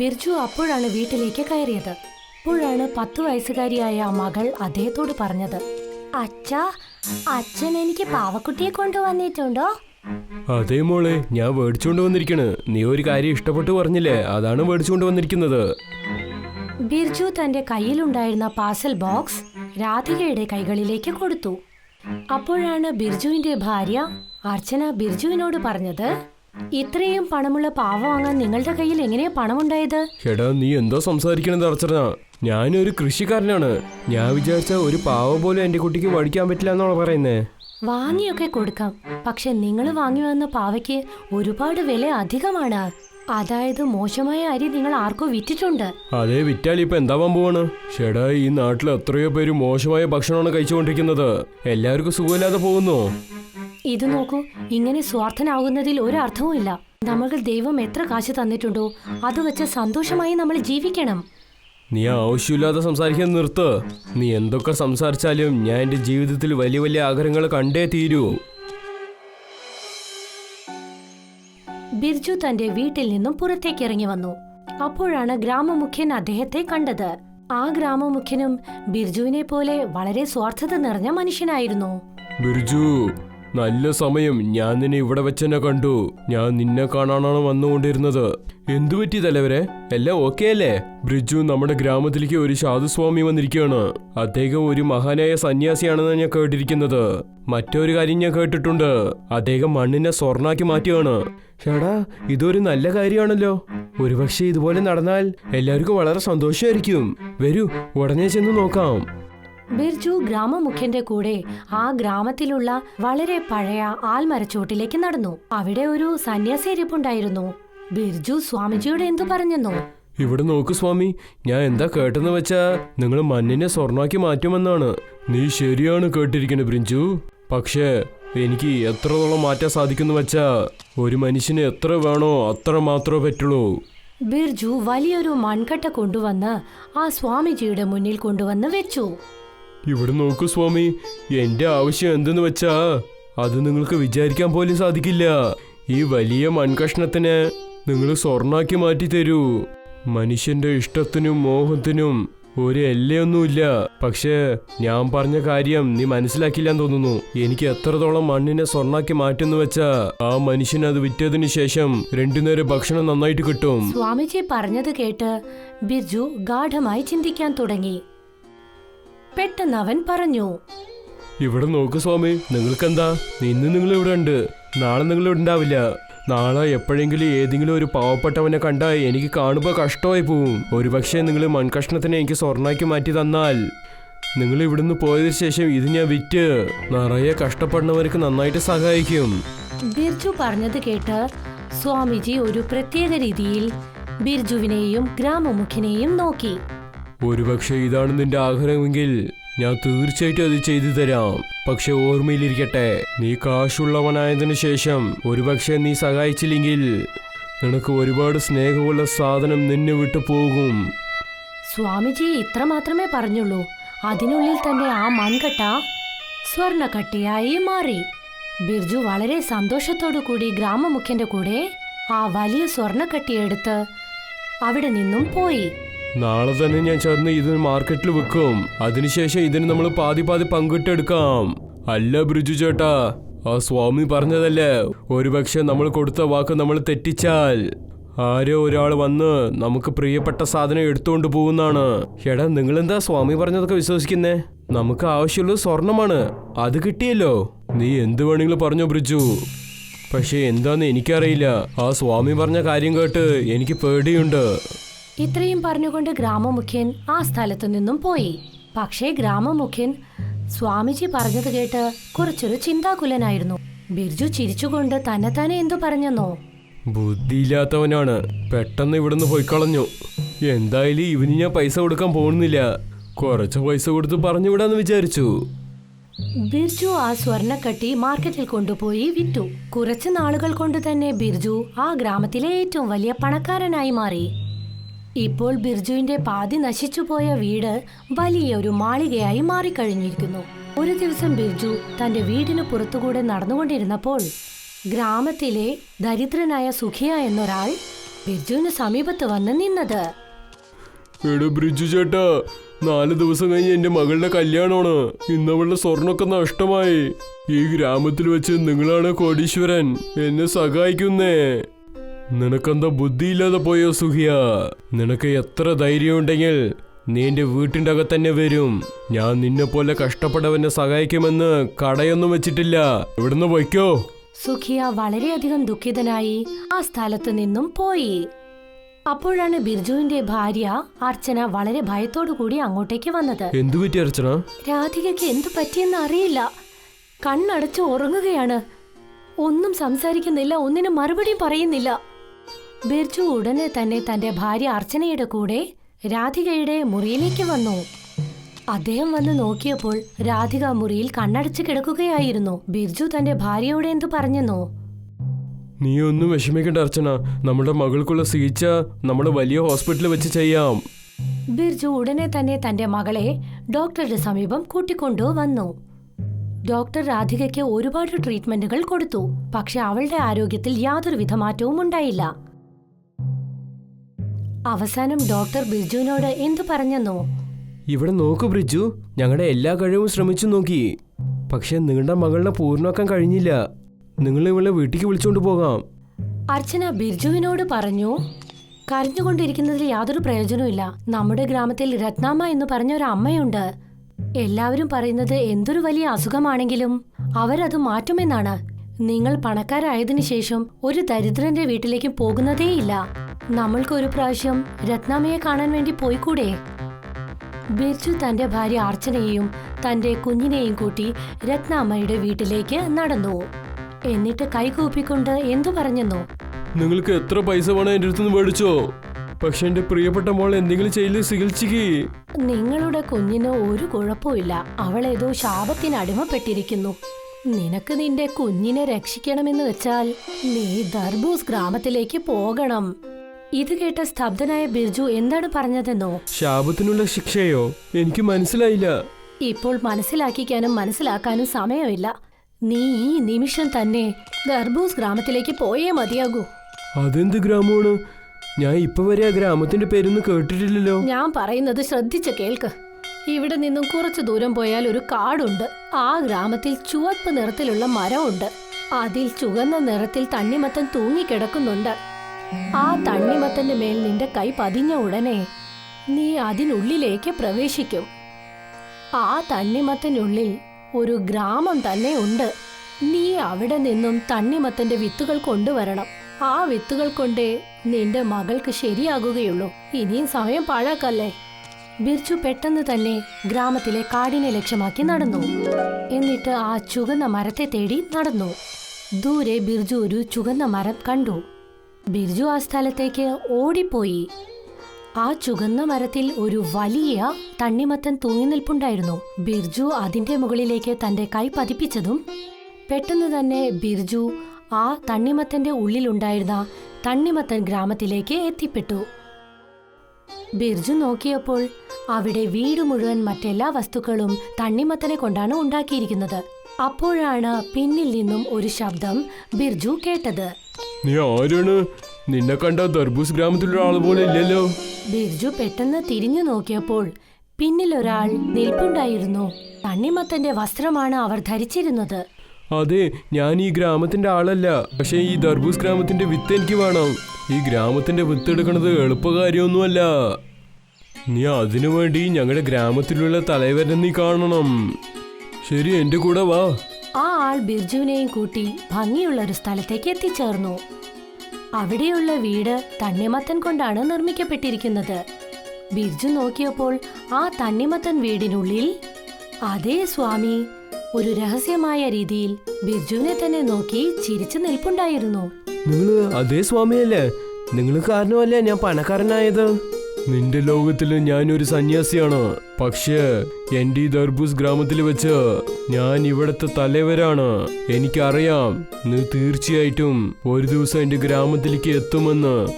ബിർജു അപ്പോഴാണ് വീട്ടിലേക്ക് കയറിയത്. അപ്പോഴാണ് പത്തു വയസ്സുകാരിയായ ആ മകൾ അദ്ദേഹത്തോട് പറഞ്ഞത്. അച്ഛാ അച്ഛൻ എനിക്ക് പാവക്കുട്ടിയെ കൊണ്ടുവന്നിട്ടുണ്ടോ? അതേ മോളെ ഞാൻ മേടിച്ചുകൊണ്ട് വന്നിരിക്കണ്. നീ ഒരു കാര്യം ഇഷ്ടപ്പെട്ട് പറഞ്ഞില്ലേ? അതാണ് മേടിച്ചുകൊണ്ട് വന്നിരിക്കുന്നത്. ബിർജു തന്റെ കയ്യിലുണ്ടായിരുന്ന പാസൽ ബോക്സ് രാധികയുടെ കൈകളിലേക്ക് കൊടുത്തു. അപ്പോഴാണ് ബിർജുവിന്റെ ഭാര്യ അർച്ചന ബിർജുവിനോട് പറഞ്ഞത് ഇത്രയും പണമുള്ള പാവ വാങ്ങാൻ നിങ്ങളുടെ കയ്യിൽ എങ്ങനെയാ പണമുണ്ടായത്? എടാ നീ എന്തോ സംസാരിക്കണത് അർച്ചന. ഞാനൊരു കൃഷിക്കാരനാണ്. ഞാൻ വിചാരിച്ച ഒരു പാവ പോലും എന്റെ കുട്ടിക്ക് മേടിക്കാൻ പറ്റില്ല എന്നാണ് പറയുന്നേ? വാങ്ങിയൊക്കെ കൊടുക്കാം. പക്ഷെ നിങ്ങൾ വാങ്ങി വന്ന പാവയ്ക്ക് ഒരുപാട് വില അധികമാണ്. അതായത് മോശമായ അരി നിങ്ങൾ ആർക്കോ വിറ്റിട്ടുണ്ട്. അതെ വിറ്റാൽ ഇപ്പൊ എന്താവാൻ പോവാണ്? ഷെടാ ഈ നാട്ടിൽ എത്രയോ പേര് മോശമായ ഭക്ഷണമാണ് കഴിച്ചുകൊണ്ടിരിക്കുന്നത്. എല്ലാവർക്കും സുഖമില്ലാതെ പോകുന്നു. ഇത് നോക്കൂ. ഇങ്ങനെ സ്വാർത്ഥനാകുന്നതിൽ ഒരർത്ഥവുമില്ല. നമുക്ക് ദൈവം എത്ര കാശ് തന്നിട്ടുണ്ടോ അത് വെച്ച് സന്തോഷമായി നമ്മൾ ജീവിക്കണം. നീ ആവശ്യമില്ലാതെ സംസാരിക്കാൻ നിർത്ത്. നീ എന്തൊക്കെ സംസാരിച്ചാലും ഞാൻ എന്റെ ജീവിതത്തിൽ വലിയ വലിയ ആഗ്രഹങ്ങൾ കണ്ടേ തീരൂ. ബിർജു തന്റെ വീട്ടിൽ നിന്നും പുറത്തേക്ക് ഇറങ്ങി വന്നു. അപ്പോഴാണ് ഗ്രാമമുഖ്യൻ അദ്ദേഹത്തെ കണ്ടത്. ആ ഗ്രാമമുഖ്യനും ബിർജുവിനെ പോലെ വളരെ സ്വാർത്ഥത നിറഞ്ഞ മനുഷ്യനായിരുന്നു. ബിർജു നല്ല സമയം ഞാൻ നിന്നെ ഇവിടെ വെച്ചെന്നെ കണ്ടു. ഞാൻ നിന്നെ കാണാനാണ് വന്നുകൊണ്ടിരുന്നത്. എന്തു പറ്റി തലവരെ? എല്ലാം ഓക്കെ അല്ലേ? ബ്രിജു നമ്മുടെ ഗ്രാമത്തിലേക്ക് ഒരു സാധുസ്വാമി വന്നിരിക്കുകയാണ്. അദ്ദേഹം ഒരു മഹാനായ സന്യാസിയാണെന്ന് ഞാൻ കേട്ടിരിക്കുന്നത്. മറ്റൊരു കാര്യം ഞാൻ കേട്ടിട്ടുണ്ട്. അദ്ദേഹം മണ്ണിനെ സ്വർണാക്കി മാറ്റുകയാണ്. ചേടാ ഇതൊരു നല്ല കാര്യമാണല്ലോ. ഒരുപക്ഷെ ഇതുപോലെ നടന്നാൽ എല്ലാവർക്കും വളരെ സന്തോഷമായിരിക്കും. വരൂ ഉടനെ ചെന്ന് നോക്കാം. ബിർജു ഗ്രാമമുഖ്യന്റെ കൂടെ ആ ഗ്രാമത്തിലുള്ള വളരെ പഴയ ആൽമരച്ചോട്ടിലേക്ക് നടന്നു. അവിടെ ഒരു സന്യാസി ഇരിപ്പുണ്ടായിരുന്നു ബിർജു സ്വാമിജിയോട് എന്തു പറഞ്ഞെന്നോ? ഇവിടെ നോക്ക് സ്വാമി ഞാൻ എന്താ കേട്ടെന്ന് വെച്ചാ നിങ്ങൾ മണ്ണിനെ സ്വർണാക്കി മാറ്റുമെന്നാണ്. നീ ശരിയാണ് കേട്ടിരിക്കുന്നത് ബ്രിഞ്ചു പക്ഷേ എനിക്ക് എത്രത്തോളം മാറ്റാൻ സാധിക്കുന്നു വെച്ചാ ഒരു മനുഷ്യന് എത്ര വേണോ അത്ര മാത്രമേ പറ്റുള്ളൂ. ബിർജു വലിയൊരു മൺകട്ട കൊണ്ടുവന്ന് ആ സ്വാമിജിയുടെ മുന്നിൽ കൊണ്ടുവന്ന് വെച്ചു. ഇവിടെ നോക്കൂ സ്വാമി. എന്റെ ആവശ്യം എന്തെന്ന് വെച്ചാ അത് നിങ്ങൾക്ക് വിചാരിക്കാൻ പോലും സാധിക്കില്ല. ഈ വലിയ മൺകഷ്ണത്തിന് നിങ്ങൾ സ്വർണാക്കി മാറ്റി തരൂ. മനുഷ്യന്റെ ഇഷ്ടത്തിനും മോഹത്തിനും ഒരു എല്ലയൊന്നുമില്ല. പക്ഷേ ഞാൻ പറഞ്ഞ കാര്യം നീ മനസ്സിലാക്കില്ലാന്ന് തോന്നുന്നു. എനിക്ക് എത്രത്തോളം മണ്ണിനെ സ്വർണാക്കി മാറ്റുന്നു വെച്ചാ ആ മനുഷ്യൻ അത് വിറ്റതിന് ശേഷം രണ്ടു രണ്ടുനേരം ഭക്ഷണം നന്നായിട്ട് കിട്ടും. സ്വാമിജി പറഞ്ഞത് കേട്ട് ബിർജു ഗാഠമായി ചിന്തിക്കാൻ തുടങ്ങി. പെട്ടെന്ന് അവൻ പറഞ്ഞു ഇവിടെ നോക്ക് സ്വാമി നിങ്ങൾക്കെന്താ? ഇന്ന് നിങ്ങൾ ഇവിടെ ഉണ്ട്. നാളെ നിങ്ങൾ ഇവിടെ ഉണ്ടാവില്ല നാളെ എപ്പോഴെങ്കിലും ഏതെങ്കിലും ഒരു പാവപ്പെട്ടവനെ കണ്ടാൽ എനിക്ക് കാണുമ്പോൾ കഷ്ടമായി പോവും. ഒരുപക്ഷെ നിങ്ങൾ മൺകഷ്ണത്തിനെ എനിക്ക് സ്വർണാക്കി മാറ്റി തന്നാൽ. നിങ്ങൾ ഇവിടുന്ന് പോയതിനു ശേഷം ഇത് ഞാൻ വിറ്റ് നിറയെ കഷ്ടപ്പെടുന്നവർക്ക് നന്നായിട്ട് സഹായിക്കും. ബിർജു പറഞ്ഞത് കേട്ട് സ്വാമിജി ഒരു പ്രത്യേക രീതിയിൽ ബിർജുവിനെയും ഗ്രാമമുഖിനെയും നോക്കി. ഒരുപക്ഷെ ഇതാണ് നിന്റെ ആഗ്രഹമെങ്കിൽ ഞാൻ തീർച്ചയായിട്ടും അത് ചെയ്തു തരാം. പക്ഷെ ഓർമ്മയിലിരിക്കട്ടെ നീ കാശുള്ളവനായതിനു ശേഷം ഒരുപക്ഷെ നീ സഹായിച്ചില്ലെങ്കിൽ നിനക്ക് ഒരുപാട് സ്നേഹമുള്ള സാധനം നിന്നെ വിട്ടു പോകും. സ്വാമിജി ഇത്ര മാത്രമേ പറഞ്ഞുള്ളൂ. അതിനുള്ളിൽ തന്നെ ആ മൺകട്ട സ്വർണക്കട്ടിയായി മാറി. ബിർജു വളരെ സന്തോഷത്തോടു കൂടി ഗ്രാമമുഖ്യന്റെ കൂടെ ആ വലിയ സ്വർണക്കട്ടിയെടുത്ത് അവിടെ നിന്നും പോയി. നാളെ തന്നെ ഞാൻ ചേർന്ന് ഇത് മാർക്കറ്റിൽ വെക്കും. അതിനുശേഷം ഇതിന് നമ്മൾ പാതി പാതി പങ്കിട്ടെടുക്കാം. അല്ല ബ്രിജു ചേട്ടാ. ആ സ്വാമി പറഞ്ഞതല്ലേ? ഒരുപക്ഷെ നമ്മൾ കൊടുത്ത വാക്ക് നമ്മൾ തെറ്റിച്ചാൽ. ആരോ ഒരാൾ വന്ന് നമുക്ക് പ്രിയപ്പെട്ട സാധനം എടുത്തുകൊണ്ട് പോകുന്നതാണ്. എടാ നിങ്ങൾ എന്താ സ്വാമി പറഞ്ഞതൊക്കെ വിശ്വസിക്കുന്നേ? നമുക്ക് ആവശ്യമുള്ളത് സ്വർണമാണ്. അത് കിട്ടിയല്ലോ. നീ എന്ത് വേണമെങ്കിലും പറഞ്ഞോ ബ്രിജു പക്ഷെ എന്താന്ന് എനിക്കറിയില്ല. ആ സ്വാമി പറഞ്ഞ കാര്യം കേട്ട് എനിക്ക് പേടിയുണ്ട്. ഇത്രയും പറഞ്ഞുകൊണ്ട് ഗ്രാമമുഖ്യൻ ആ സ്ഥലത്തു നിന്നും പോയി. പക്ഷേ ഗ്രാമമുഖ്യൻ സ്വാമിജി പറഞ്ഞത് കേട്ട് കുറച്ചൊരു ചിന്താകുലനായിരുന്നു. ബിർജു ചിരിച്ചുകൊണ്ട് തന്നെ തന്നെ എന്തു പറഞ്ഞെന്നോ? ബുദ്ധിയില്ലാത്തവനാണ്. പെട്ടെന്ന് ഇവിടുന്ന് പോയി കളഞ്ഞു എന്തായാലും ഇവന് ഞാൻ പൈസ കൊടുക്കാൻ പോകുന്നില്ല. കുറച്ച് പൈസ കൊടുത്ത് പറഞ്ഞു വിടാന്ന് വിചാരിച്ചു. ബിർജു ആ സ്വർണക്കട്ടി മാർക്കറ്റിൽ കൊണ്ടുപോയി വിറ്റു. കുറച്ച് നാളുകൾ കൊണ്ട് തന്നെ ബിർജു ആ ഗ്രാമത്തിലെ ഏറ്റവും വലിയ പണക്കാരനായി മാറി. ഇപ്പോൾ ബിർജുവിന്റെ പാതി നശിച്ചുപോയ വീട് വലിയൊരു മാളികയായി മാറിക്കഴിഞ്ഞിരിക്കുന്നു. ഒരു ദിവസം ബിർജു തന്റെ വീടിന് പുറത്തുകൂടെ നടന്നുകൊണ്ടിരുന്നപ്പോൾ ഗ്രാമത്തിലെ ദരിദ്രനായ സുഖിയ എന്നൊരാൾ ബിർജുവിന് സമീപത്ത് വന്ന് നിന്നത്. ബ്രിജു ചേട്ടാ നാല് ദിവസം കഴിഞ്ഞ് എന്റെ മകളുടെ കല്യാണമാണ്. ഇന്ന് അവളുടെ സ്വർണമൊക്കെ നഷ്ടമായി. ഈ ഗ്രാമത്തിൽ വെച്ച് നിങ്ങളാണ് കോടീശ്വരൻ. എന്നെ സഹായിക്കുന്നേ. നിനക്കെന്താ ബുദ്ധിയില്ലാതെ പോയോ സുഹിയ? നിനക്ക് എത്ര ധൈര്യമുണ്ടെങ്കിൽ നീ എന്റെ വീട്ടിന്റെ അകത്ത് തന്നെ വരും. ഞാൻ നിന്നെ പോലെ കഷ്ടപ്പെട്ടവനെ സഹായിക്കുമെന്ന് കടയൊന്നും വെച്ചിട്ടില്ല. ഇവിടുന്ന് പോയിക്കോ. സുഖിയ വളരെയധികം ദുഃഖിതനായി ആ സ്ഥലത്ത് നിന്നും പോയി. അപ്പോഴാണ് ബിർജുവിന്റെ ഭാര്യ അർച്ചന വളരെ ഭയത്തോടു കൂടി അങ്ങോട്ടേക്ക് വന്നത്. എന്തു പറ്റി അർച്ചന? രാധികയ്ക്ക് എന്തു പറ്റിയെന്ന് അറിയില്ല. കണ്ണടച്ച് ഉറങ്ങുകയാണ്. ഒന്നും സംസാരിക്കുന്നില്ല ഒന്നിനും മറുപടിയും പറയുന്നില്ല. ബിർജു ഉടനെ തന്നെ തന്റെ ഭാര്യ അർച്ചനയുടെ കൂടെ രാധികയുടെ മുറിയിലേക്ക് വന്നു. അദ്ദേഹം വന്ന് നോക്കിയപ്പോൾ രാധിക മുറിയിൽ കണ്ണടച്ച് കിടക്കുകയായിരുന്നു. ബിർജു തന്റെ ഭാര്യയോട് എന്തു പറഞ്ഞെന്നോ? നീ ഒന്നും വിഷമിക്കണ്ട അർച്ചന. നമ്മുടെ മകൾക്കുള്ള ചികിത്സ നമ്മുടെ വലിയ ഹോസ്പിറ്റലിൽ വെച്ച് ചെയ്യാം. ബിർജു ഉടനെ തന്നെ തന്റെ മകളെ ഡോക്ടറുടെ സമീപം കൂട്ടിക്കൊണ്ടു വന്നു. ഡോക്ടർ രാധികയ്ക്ക് ഒരുപാട് ട്രീറ്റ്മെന്റുകൾ കൊടുത്തു. പക്ഷെ അവളുടെ ആരോഗ്യത്തിൽ യാതൊരുവിധ മാറ്റവും ഉണ്ടായില്ല. അവസാനം ഡോക്ടർ ബിർജുവിനോട് എന്തു പറഞ്ഞെന്നോ? ഇവിടെ നോക്കൂ ബ്രിജു. ഞങ്ങളുടെ എല്ലാ കഴിവും ശ്രമിച്ചു നോക്കി. പക്ഷെ നിങ്ങളുടെ മകളുടെ പൂർണമാക്കാൻ കഴിഞ്ഞില്ല. നിങ്ങൾ ഇവളെ വീട്ടിലേക്ക് വിളിച്ചുകൊണ്ട് പോകാം. അർച്ചന ബിർജുവിനോട് പറഞ്ഞു കരഞ്ഞുകൊണ്ടിരിക്കുന്നതിൽ യാതൊരു പ്രയോജനവുമില്ല നമ്മുടെ ഗ്രാമത്തിൽ രത്നാമ്മ എന്ന് പറഞ്ഞ ഒരു അമ്മയുണ്ട്. എല്ലാവരും പറയുന്നത് എന്തൊരു വലിയ അസുഖമാണെങ്കിലും അവരത് മാറ്റുമെന്നാണ്. നിങ്ങൾ പണക്കാരായതിനു ശേഷം ഒരു ദരിദ്രന്റെ വീട്ടിലേക്ക് പോകുന്നതേയില്ല. നമ്മൾക്ക് ഒരു പ്രാവശ്യം രത്നാമയെ കാണാൻ വേണ്ടി പോയിക്കൂടെ? ബിർജു തന്റെ ഭാര്യ അർച്ചനയെയും തന്റെ കുഞ്ഞിനെയും കൂട്ടി രത്നാമ്മയുടെ വീട്ടിലേക്ക് നടന്നു. എന്നിട്ട് കൈകൂപ്പിക്കൊണ്ട് എന്തു പറഞ്ഞെന്നോ? നിങ്ങൾക്ക് എത്ര പൈസ വേണം എന്റെ അടുത്തുനിന്ന് മേടിച്ചോ? പക്ഷെ എന്റെ പ്രിയപ്പെട്ട മോൾ എന്തെങ്കിലും ചെയ്യില്ല ചികിത്സിക്ക് നിങ്ങളുടെ കുഞ്ഞിന് ഒരു കുഴപ്പമില്ല അവൾ ഏതോ ശാപത്തിന് അടിമപ്പെട്ടിരിക്കുന്നു. നിനക്ക് നിന്റെ കുഞ്ഞിനെ രക്ഷിക്കണമെന്ന് വെച്ചാൽ നീ ദർബൂസ് ഗ്രാമത്തിലേക്ക് പോകണം. ഇത് കേട്ട സ്തബ്ധനായ ബിർജു എന്താണ് പറഞ്ഞതെന്നോ? ശാപത്തിനുള്ള ശിക്ഷയോ? എനിക്ക് മനസ്സിലായില്ല. ഇപ്പോൾ മനസ്സിലാക്കിക്കാനും മനസ്സിലാക്കാനും സമയമില്ല. നീ ഈ നിമിഷം തന്നെ ഗർഭൂസ് ഗ്രാമത്തിലേക്ക് പോയേ മതിയാകൂ. അതെന്ത് ഗ്രാമമാണ്? ഞാൻ ഇപ്പൊ വരെ ആ ഗ്രാമത്തിന്റെ പേരൊന്നും കേട്ടിട്ടില്ലല്ലോ. ഞാൻ പറയുന്നത് ശ്രദ്ധിച്ച് കേൾക്ക്. ഇവിടെ നിന്നും കുറച്ചു ദൂരം പോയാൽ ഒരു കാടുണ്ട്. ആ ഗ്രാമത്തിൽ ചുവപ്പ് നിറത്തിലുള്ള മരമുണ്ട്. അതിൽ ചുവന്ന നിറത്തിൽ തണ്ണിമത്തം തൂങ്ങിക്കിടക്കുന്നുണ്ട്. ആ തണ്ണിമത്തന്റെ മേൽ നിന്റെ കൈ പതിഞ്ഞ ഉടനെ നീ അതിനുള്ളിലേക്ക് പ്രവേശിക്കും. ആ തണ്ണിമത്തനുള്ളിൽ ഒരു ഗ്രാമം തന്നെ ഉണ്ട്. നീ അവിടെ നിന്നും തണ്ണിമത്തന്റെ വിത്തുകൾ കൊണ്ടുവരണം. ആ വിത്തുകൾ കൊണ്ടേ നിന്റെ മകൾക്ക് ശരിയാകുകയുള്ളൂ. ഇനിയും സമയം പാഴാക്കല്ലേ? ബിർജു പെട്ടെന്ന് തന്നെ ഗ്രാമത്തിലെ കാടിനെ ലക്ഷ്യമാക്കി നടന്നു. എന്നിട്ട് ആ ചുവന്ന മരത്തെ തേടി നടന്നു. ദൂരെ ബിർജു ഒരു ചുവന്ന മരം കണ്ടു. ബിർജു ആ സ്ഥലത്തേക്ക് ഓടിപ്പോയി. ആ ചുവന്ന മരത്തിൽ ഒരു വലിയ തണ്ണിമത്തൻ തൂങ്ങി നിൽപ്പുണ്ടായിരുന്നു ബിർജു അതിന്റെ മുകളിലേക്ക് തന്റെ കൈ പതിപ്പിച്ചതും പെട്ടെന്ന് തന്നെ ബിർജു ആ തണ്ണിമത്തന്റെ ഉള്ളിലുണ്ടായിരുന്ന തണ്ണിമത്തൻ ഗ്രാമത്തിലേക്ക് എത്തിപ്പെട്ടു. ബിർജു നോക്കിയപ്പോൾ അവിടെ വീട് മുഴുവൻ മറ്റെല്ലാ വസ്തുക്കളും തണ്ണിമത്തനെ കൊണ്ടാണ് ഉണ്ടാക്കിയിരിക്കുന്നത്. അപ്പോഴാണ് പിന്നിൽ നിന്നും ഒരു ശബ്ദം ബിർജു കേട്ടത്. നീ ആരാണ്? നിന്നെ കണ്ട ദർബൂസ് ഗ്രാമത്തിലുള്ള പോലെ ഇല്ലല്ലോ. ബിർജു പെട്ടെന്ന് തിരിഞ്ഞു നോക്കിയപ്പോൾ പിന്നിൽ ഒരാൾ നിൽപ്പുണ്ടായിരുന്നു. തണ്ണിമത്തന്റെ വസ്ത്രമാണ് അവർ ധരിച്ചിരുന്നത്. അതെ ഞാൻ ഈ ഗ്രാമത്തിന്റെ ആളല്ല. പക്ഷേ ഈ ദർബൂസ് ഗ്രാമത്തിന്റെ വിത്ത് എനിക്ക് വേണം. ഈ ഗ്രാമത്തിന്റെ വിത്ത് എടുക്കുന്നത് എളുപ്പകാര്യമൊന്നുമല്ല. നീ അതിനു വേണ്ടി ഞങ്ങളുടെ ഗ്രാമത്തിലുള്ള തലവരെ നീ കാണണം. ശരി എന്റെ കൂടെ വാ. ആൾ ബിർജുവിനെയും കൂട്ടി ഭംഗിയുള്ള ഒരു സ്ഥലത്തേക്ക് എത്തിച്ചേർന്നു. അവിടെയുള്ള വീട് തണ്ണിമത്തൻ കൊണ്ടാണ് നിർമ്മിക്കപ്പെട്ടിരിക്കുന്നത്. ബിർജു നോക്കിയപ്പോൾ ആ തണ്ണിമത്തൻ വീടിനുള്ളിൽ അതേ സ്വാമി ഒരു രഹസ്യമായ രീതിയിൽ ബിർജുവിനെ തന്നെ നോക്കി ചിരിച്ചു നിൽപ്പുണ്ടായിരുന്നു. നിങ്ങൾ അതേ സ്വാമിയല്ലേ? നിങ്ങൾ കാരണമല്ലേ ഞാൻ പണക്കാരനായത്? നിന്റെ ലോകത്തിൽ ഞാനൊരു സന്യാസിയാണ്. പക്ഷേ എന്റെ ഈ ദർബൂസ് ഗ്രാമത്തിൽ വെച്ച് ഞാൻ ഇവിടത്തെ തലവരാണ്. എനിക്കറിയാം നീ തീർച്ചയായിട്ടും ഒരു ദിവസം എന്റെ ഗ്രാമത്തിലേക്ക് എത്തുമെന്ന്.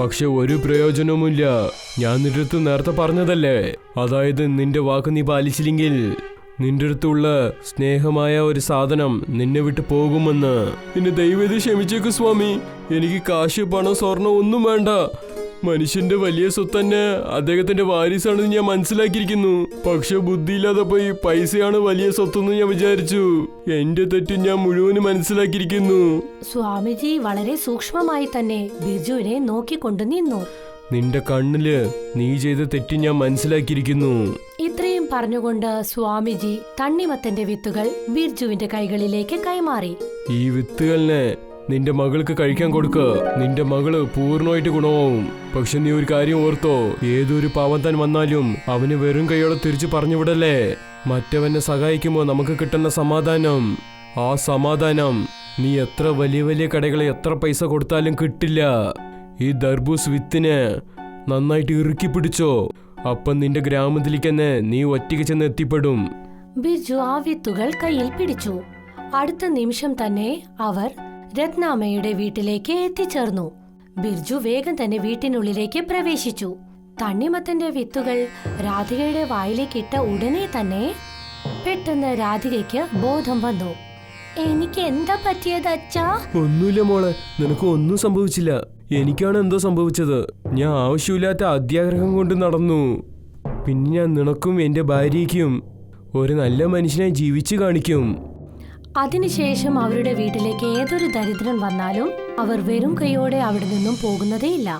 പക്ഷെ ഒരു പ്രയോജനവുമില്ല. ഞാൻ നിന്റെ അടുത്ത് നേരത്തെ പറഞ്ഞതല്ലേ? അതായത് നിന്റെ വാക്ക് നീ പാലിച്ചില്ലെങ്കിൽ നിന്റെ അടുത്തുള്ള സ്നേഹമായ ഒരു സാധനം നിന്നെ വിട്ട് പോകുമെന്ന്. എന്നെ ദൈവത്തെ ക്ഷമിച്ചേക്കു സ്വാമി. എനിക്ക് കാശ് പണം സ്വർണം ഒന്നും വേണ്ട. മനുഷ്യന്റെ വലിയ സ്വത്ത് തന്നെ അദ്ദേഹത്തിന്റെ വാരിസാണെന്ന് ഞാൻ മനസ്സിലാക്കിയിരിക്കുന്നു. പക്ഷെ ബുദ്ധിയില്ലാതെ പോയി പൈസയാണ് വലിയ സ്വത്തെന്ന് ഞാൻ വിചാരിച്ചു. എന്റെ തെറ്റ് ഞാൻ മുഴുവനും മനസ്സിലാക്കിയിരിക്കുന്നു. സ്വാമിജി വളരെ സൂക്ഷ്മമായി തന്നെ ബിജുവിനെ നോക്കിക്കൊണ്ട് നിന്നു. നിന്റെ കണ്ണിൽ നീ ചെയ്ത തെറ്റ് ഞാൻ മനസ്സിലാക്കിയിരിക്കുന്നു. ഇത്രയും പറഞ്ഞുകൊണ്ട് സ്വാമിജി തണ്ണിമത്തന്റെ വിത്തുകൾ ബിർജുവിന്റെ കൈകളിലേക്ക് കൈമാറി. ഈ വിത്തുകളിനെ നിന്റെ മകൾക്ക് കഴിക്കാൻ കൊടുക്ക. നിന്റെ മകൾ പൂർണമായിട്ട് ഗുണമാവും. പക്ഷെ നീ ഒരു കാര്യം ഓർത്തോ. ഏതൊരു പാവം താൻ വന്നാലും അവന് വെറും കൈയോടെ തിരിച്ചു പറഞ്ഞുവിടല്ലേ? മറ്റവനെ സഹായിക്കുമ്പോ നമുക്ക് കിട്ടുന്ന സമാധാനം. ആ സമാധാനം നീ എത്ര വലിയ വലിയ കടകളെ എത്ര പൈസ കൊടുത്താലും കിട്ടില്ല. ഈ ദർബൂസ് വിത്തിനെ നന്നായിട്ട് ഇറുക്കി പിടിച്ചോ. അപ്പം നിന്റെ ഗ്രാമത്തിലേക്ക് തന്നെ നീ ഒറ്റയ്ക്ക് ചെന്ന് എത്തിപ്പെടും. ബിജു ആ വിത്തുകൾ കയ്യിൽ പിടിച്ചു. അടുത്ത നിമിഷം തന്നെ അവർ രത്നാമ്മയുടെ വീട്ടിലേക്ക് എത്തിച്ചേർന്നു. ബിർജു വേഗം തന്നെ വീട്ടിനുള്ളിലേക്ക് പ്രവേശിച്ചു. തണ്ണിമത്തന്റെ വിത്തുകൾ രാധികയുടെ വായിലേക്ക് ഇട്ട ഉടനെ തന്നെ പെട്ടെന്ന് രാധികയ്ക്ക് ബോധം വന്നു. എനിക്ക് എന്താ പറ്റിയത് അച്ഛാ? ഒന്നുമില്ല മോളെ നിനക്ക് ഒന്നും സംഭവിച്ചില്ല. എനിക്കാണ് എന്തോ സംഭവിച്ചത്. ഞാൻ ആവശ്യമില്ലാത്ത അത്യാഗ്രഹം കൊണ്ട് നടന്നു. പിന്നെ ഞാൻ നിനക്കും എന്റെ ഭാര്യയ്ക്കും ഒരു നല്ല മനുഷ്യനായി ജീവിച്ചു കാണിക്കും. അതിനുശേഷം അവരുടെ വീട്ടിലേക്ക് ഏതൊരു ദരിദ്രൻ വന്നാലും അവർ വെറും കൈയോടെ അവിടെ നിന്നും പോകുന്നതേയില്ല.